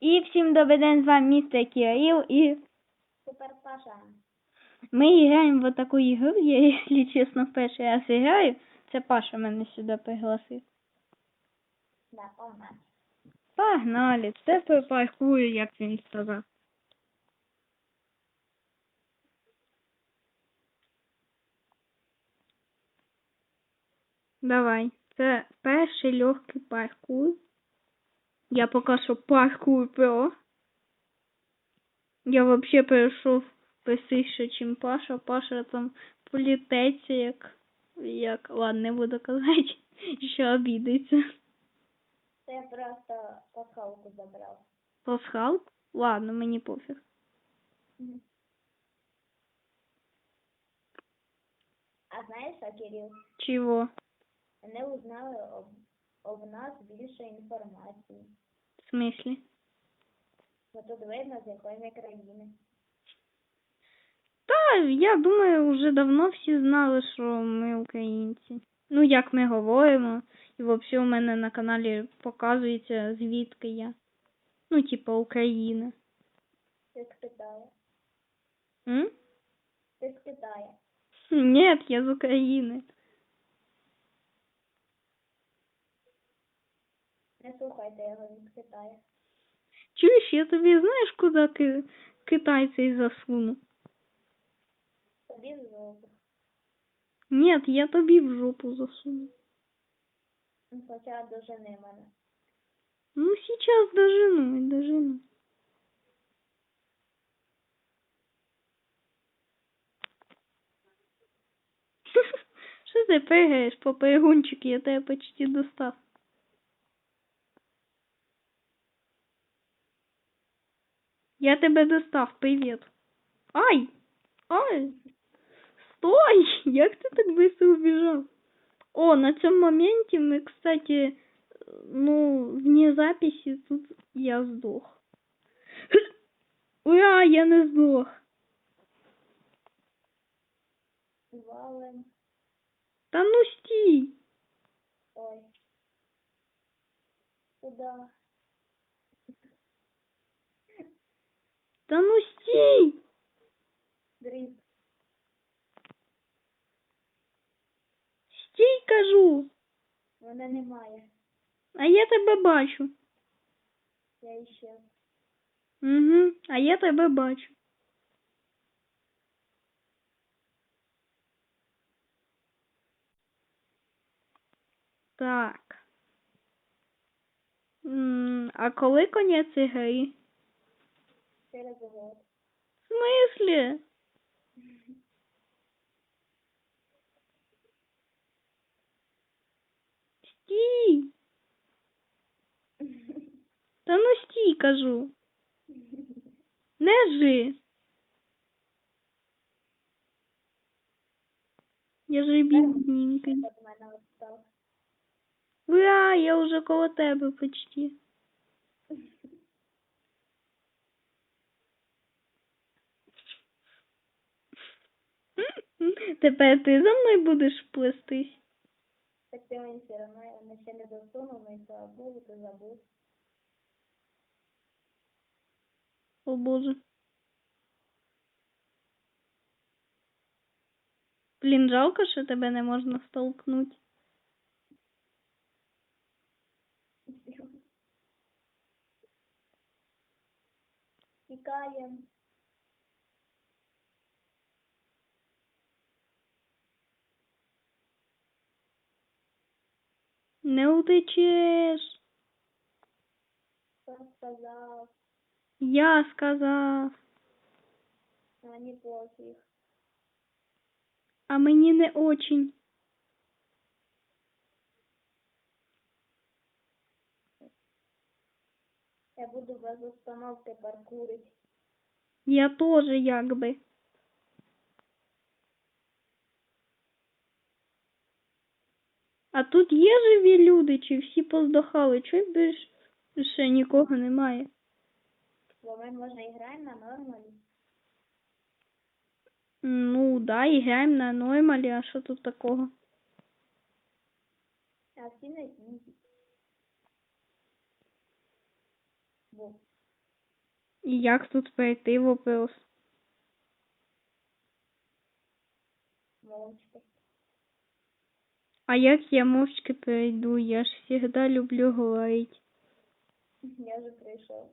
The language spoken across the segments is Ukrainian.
І всім добрий день, з вами містер Кирил, і Тепер Паша. ми граємо в таку ігру, я, якщо чесно, перший раз граю. Це Паша мене сюди пригласив. Да, погнали. Погнали, це про паркур, як він сказав. Давай, це перший легкий паркур. Я поки що паркур про. Я вообще пройшов быстріше, чим Паша. Паша там політеться як. як. Ладно, не буду казати, що обідеться. Я просто пасхалку забрав. Пасхалку? Ладно, мені пофіг. А знаєш, що, Кирил? Чого? Вони узнали об, об нас більше інформації. В смислі? Бо тут видно, з якої ми країни. Та я думаю, вже давно всі знали, що ми українці. Ну, як ми говоримо, і взагалі у мене на каналі показується, звідки я. Ну, типа Україна. Ти з Китаю. М? Ти з Китаю. Ні, я з України. Не слухайте його він з Китаю. Чуєш, я тобі знаєш, куди ки... китайцей засуну? Тобі з жопу. Ні, я тобі в жопу засуну. Ну, Хоча дожени мене. Ну, сейчас дожену и дожену. Що ти пригаєш по перегончику? Я тебе почти достав. Я тебе достав, привіт. Ай! Ай! Стой! Як ти так быстро убежал? О, на цьому моменті ми, кстати, ну, вне записи тут я сдох. Ура, я не сдох. Валим. Та ну стій. Ой. Куда? Та ну стій. Дріб. Стій, кажу. Мене немає. А я тебе бачу. Я іще. Угу. А я тебе бачу. Так. М, А коли конець ігри? Через год. В смислі? Стій. Та ну стій, кажу. Не жи. Я же бідненький. Від мене відстав. Ура, я уже коло тебе почти. Тепер ти за мною будеш плестись? Так ти мені все одно, не засунув, ну і слава Богу, ти забув. О боже. Блін, жалко, що тебе не можна столкнуть. Тікаємо. Не утечеш. Хто сказав? Я сказав. Мені пофіг. А мені не очень. Я буду без установки паркурить. Я тоже якби. А тут є живі люди, чи всі поздохали? Чого більш ще нікого немає? Бо ми, може, і граємо на нормалі. Ну, да, і граємо на нормалі, а що тут такого? А всі на ізі. І як тут перейти вопрос? Мовчки. А як я мовчки перейду? Я ж завжди люблю говорити. Я вже прийшов.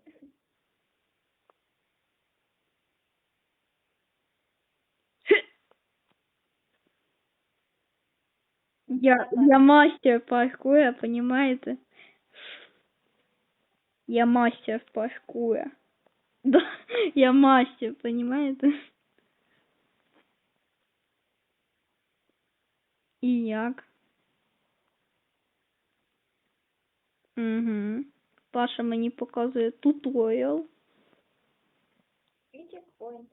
Я, я мастер паркура, понимаете? Я мастер паркура. Да, я мастер, понимаете? І як? Угу. Паша мені показує туторіал. І чекпоінт.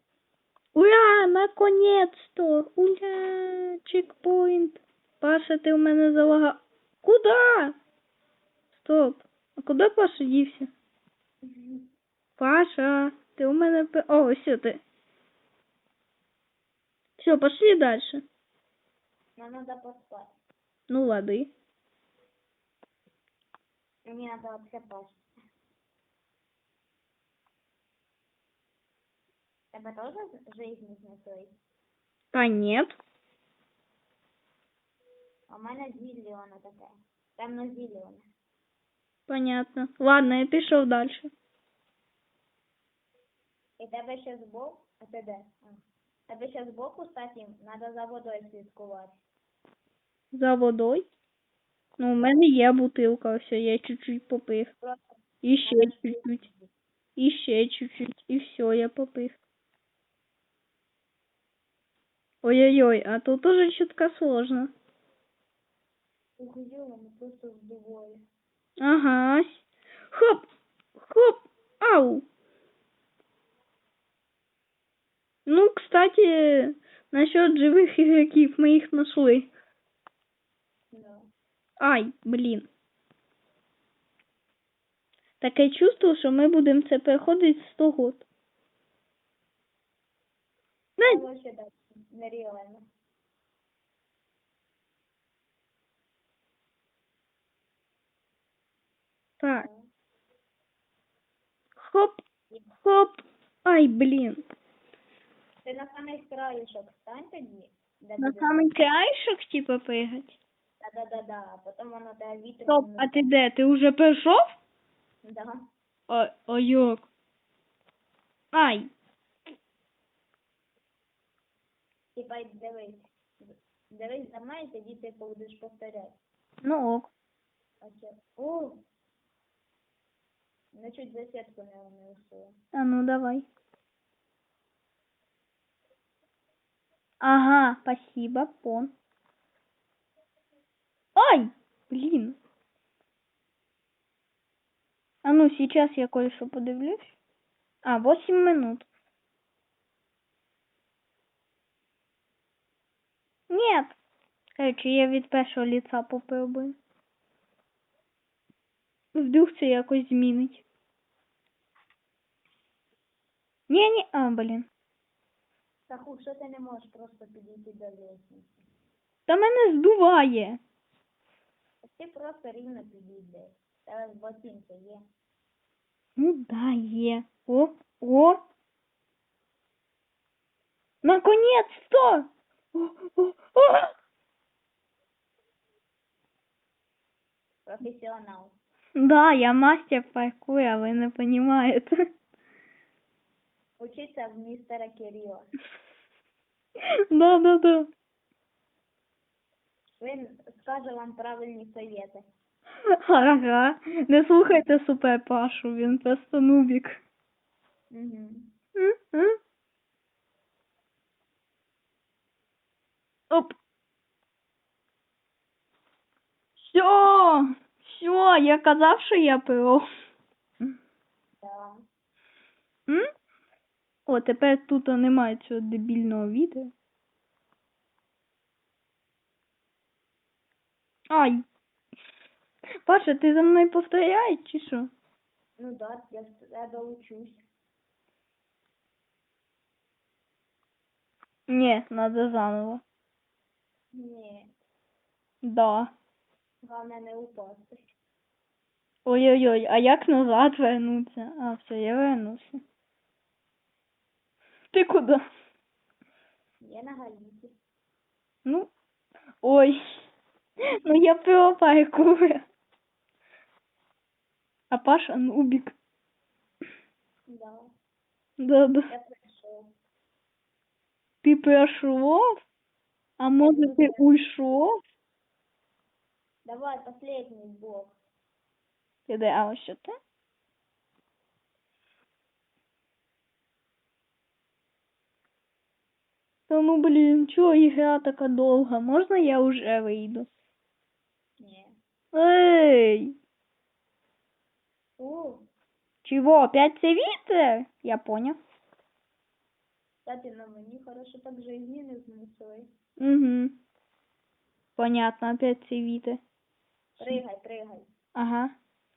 Ура, наконец-то! Ура, чекпоінт. Паша, ти у мене залага. Куда? Стоп. А куди Паша дівся? Паша, ти у мене... О, ось ти. Все, пошли дальше. Нам надо поспати. Ну, лади. Мені надо вообще пасти. Тебе тоже жизнь знесли? Та нет. А в мене зіліоне таке. Темно зіліоне. Понятно. Ладно, я пішов дальше. І тебе ще збоку, а ти де? А. Тебе ще збоку, кстати, треба за водою слідкувати. За водою. Ну, у мене є бутилка, все, я чуть-чуть попив. І ще чуть-чуть. І ще чуть-чуть. І все, я попив. Ой-ой-ой, а тут уже чутка сложно. Просто. Ага. Хоп! Хоп! Ау! Ну, кстати, насчет живых игроков мы их нашли. Ай, блін. Таке чувство, що ми будемо це переходити 100 год. Нереально. так. Хоп, хоп. Ай, блін. Ти на самий краєшок стань тоді. На самий краєшок, типа, пригать? Да-да-да-да. А потім воно тебе вітром... Стоп, а ти де? Ти вже прийшов? Да. А, а як? Ай, Типа дивись. Дивись за мною, тоді ти будеш повторяти. ну ок. А це... О! Ну чуть за сітку не винесла. А ну давай. Ага, спасибо, пон. Ай, блин. А ну, сейчас я кое-что подивлюсь. А, 8 минут. Нет. Короче, я від першого лица попробую. Вдруг це якось змінить. Ні, ні, а, блін. Та хуй, що ти не можеш просто підійти до лестниці? Та мене здуває. Так ти просто рівно підійди. Тебе ботинки є. Ну да, є. О, о. Наконец-то! О, о, о! Професіонал. Да, я мастер паркура, ви не понимаєте. Учиться в містера Кирила. Да, да, да. Він скаже вам правильні совєти. Ага. Не слухайте супер Пашу, він просто нубік. Угу. Оп. Все, все, я казав, що я про. Да. М? О, тепер тут немає цього дебільного відео. Ай. Паша, ти за мною повторяєш чи що? Ну да, я, я доучусь. Ні, надо заново. Ні, Да. головне не упасти. Ой-ой-ой, а як назад вернуться? А, все, я вернувся. Ти куди? Я на Галіті. Ну, ой. Ну я пила паркура. А Паша нубик. Да. Да-да. Я прийшов. Ти пройшов? А може ти уйшов? Давай, последний блок. Іде, а ось що ти? Та ну блін, чого ігра така довга? Можна я вже вийду? Ні. Ей! У, Чего, опять це вітер? Я понял. кстати, на мені хорошо так жизни не змусили. Угу. Понятно, опять це вітер. Пригай, пригай. Ага.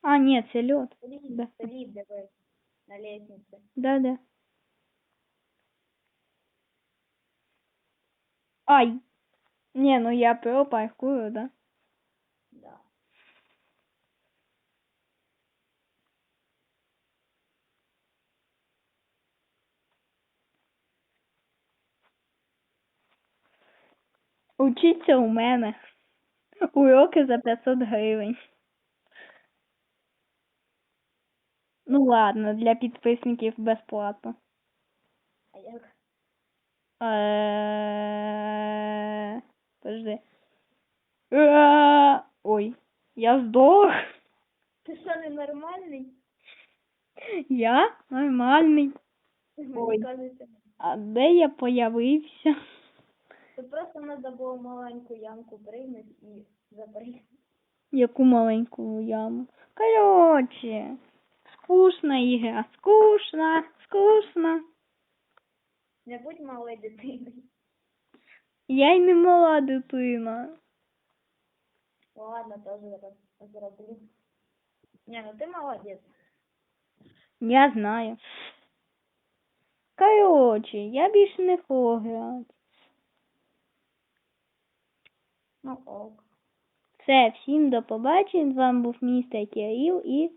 А, ні, це льод. Стоїть, Да. стоїть, дивись. На лестниці. Да-да. Ай! Не, ну я про паркурю, да? Да. Учіться у мене. Уроки за 500 гривень. Ну ладно, для підписників безплатно. А як? Подожди. Ой, я здох. Ти що, ненормальний? Я нормальний. Ой. А де я появився? То просто треба було маленьку ямку прийняти і запригнути. Яку маленьку яму. Короче, скучна ігра. Скучна, скучна. Не будь малою дитиною. Я й не мала дитина. Ладно, теж зроблю. Не, ну ти молодець. Я знаю. Короче, я більше не хочу грати. Ну ок. Все, всім до побачення. З вами був містер Кирил і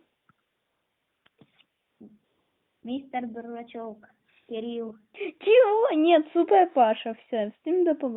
Містер Дурачок. Кирил. Чого? Ні, супер Паша. Все, всім до побачення.